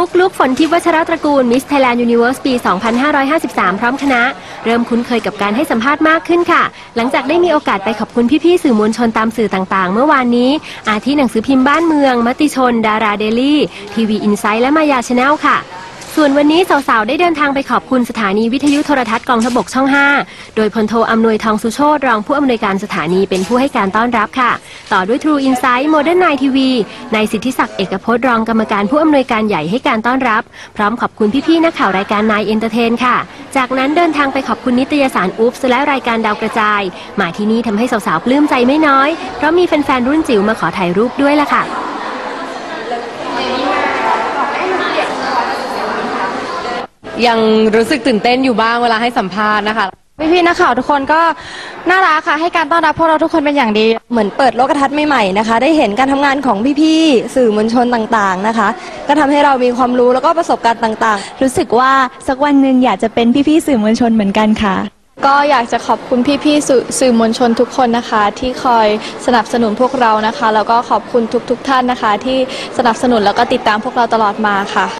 ปุ๊กลุกฝนทิพย์วัชรตระกูลมิสไทยแลนด์ยูนิเวอร์สปี 2553 พร้อมคณะ เริ่มคุ้นเคยกับการให้สัมภาษณ์มากขึ้นค่ะ หลังจากได้มีโอกาสไปขอบคุณพี่ๆสื่อมวลชนตามสื่อต่างๆ เมื่อวานนี้ อาทิหนังสือพิมพ์บ้านเมือง มติชน ดาราเดลี่ ทีวีอินไซต์และมายาชาแนลค่ะ ส่วนวันนี้สาวๆ ได้เดินทางไปขอบคุณสถานีวิทยุโทรทัศน์กองทบกช่อง 5 โดยพลโทอำนวยทองสุโชตรองผู้อำนวยการสถานีเป็นผู้ให้การต้อนรับค่ะ ต่อด้วย True Insight Modern Night TV นายสิทธิศักดิ์เอกพจน์รองกรรมการผู้อำนวยการใหญ่ให้การต้อนรับ พร้อมขอบคุณพี่ๆนักข่าวรายการนายเอนเตอร์เทนค่ะ จากนั้นเดินทางไปขอบคุณนิตยสารอุ๊บส์และรายการดาวกระจาย มาที่นี่ทำให้สาวๆปลื้มใจไม่น้อยเพราะมีแฟนๆรุ่นจิ๋วมาขอถ่ายรูปด้วยล่ะค่ะ ยังรู้สึกตื่นเต้นอยู่บ้างเวลาให้สัมภาษณ์นะคะ พี่ๆนักข่าวทุกคนก็น่ารักค่ะ ให้การต้อนรับพวกเราทุกคนเป็นอย่างดี เหมือนเปิดโลกทัศน์ใหม่ๆนะคะ ได้เห็นการทำงานของพี่ๆสื่อมวลชนต่างๆนะคะ ก็ทำให้เรามีความรู้แล้วก็ประสบการณ์ต่างๆรู้สึกว่าสักวันหนึ่งอยากจะเป็นพี่ๆสื่อมวลชนเหมือนกันค่ะ ก็อยากจะขอบคุณพี่ๆสื่อสื่อมวลชนทุกคนนะคะ ที่คอยสนับสนุนพวกเรานะคะ แล้วก็ขอบคุณทุกๆท่านนะคะ ที่สนับสนุนแล้วก็ติดตามพวกเราตลอดมาค่ะ